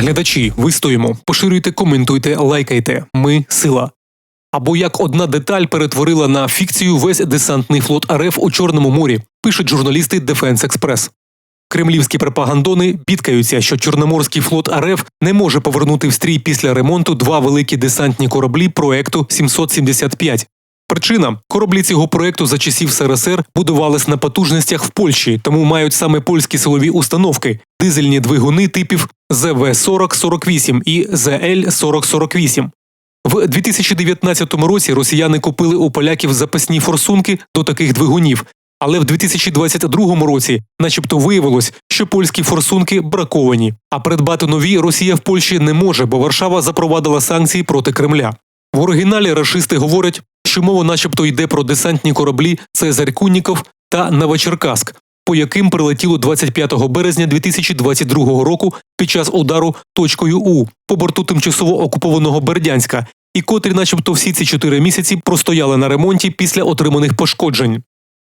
Глядачі, вистоїмо, поширюйте, коментуйте, лайкайте. Ми сила. Або як одна деталь перетворила на фікцію весь десантний флот РФ у Чорному морі, пишуть журналісти Defense Express. Кремлівські пропагандони бідкаються, що Чорноморський флот РФ не може повернути в стрій після ремонту два великі десантні кораблі проекту 775. Причина кораблі цього проекту за часів СРСР будувались на потужностях в Польщі, тому мають саме польські силові установки, дизельні двигуни типів ЗВ-4048 і ЗЛ-4048. В 2019 році росіяни купили у поляків запасні форсунки до таких двигунів. Але в 2022 році, начебто, виявилось, що польські форсунки браковані, а придбати нові Росія в Польщі не може, бо Варшава запровадила санкції проти Кремля. В оригіналі рашисти говорять, що мова, начебто, йде про десантні кораблі Цезарь Кунніков та Новочеркаськ, по яким прилетіло 25 березня 2022 року під час удару точкою У по борту тимчасово окупованого Бердянська, і котрі, начебто, всі ці чотири місяці простояли на ремонті після отриманих пошкоджень.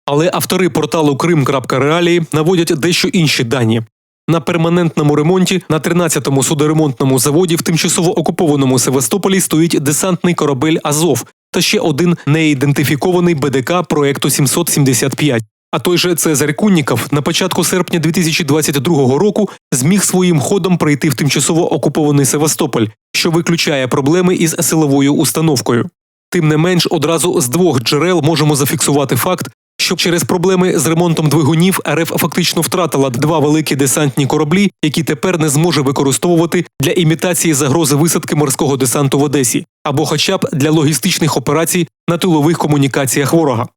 Але автори порталу Крим.Реалії наводять дещо інші дані. На перманентному ремонті на 13-му судоремонтному заводі в тимчасово окупованому Севастополі стоїть десантний корабель Азов та ще один неідентифікований БДК проекту 775. А той же Цезарь Кунніков на початку серпня 2022 року зміг своїм ходом прийти в тимчасово окупований Севастополь, що виключає проблеми із силовою установкою. Тим не менш, одразу з двох джерел можемо зафіксувати факт, що через проблеми з ремонтом двигунів РФ фактично втратила два великі десантні кораблі, які тепер не зможе використовувати для імітації загрози висадки морського десанту в Одесі, або хоча б для логістичних операцій на тилових комунікаціях ворога.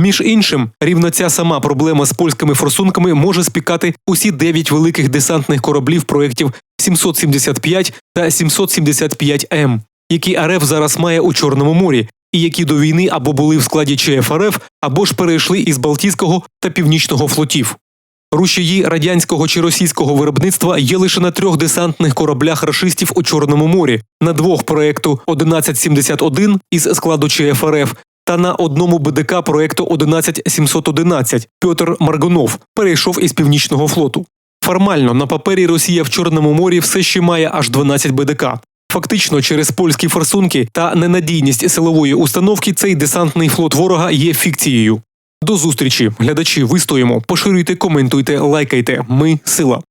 Між іншим, рівно ця сама проблема з польськими форсунками може спікати усі дев'ять великих десантних кораблів проєктів 775 та 775М, які РФ зараз має у Чорному морі, і які до війни або були в складі ЧФРФ, або ж перейшли із Балтійського та Північного флотів. Рушії радянського чи російського виробництва є лише на трьох десантних кораблях рашистів у Чорному морі, на двох проекту 1171 із складу ЧФРФ та на одному БДК проекту 11711 Пьотр Маргунов перейшов із північного флоту. Формально на папері Росія в Чорному морі все ще має аж 12 БДК. Фактично, через польські форсунки та ненадійність силової установки цей десантний флот ворога є фікцією. До зустрічі, глядачі, вистоїмо, поширюйте, коментуйте, лайкайте. Ми сила.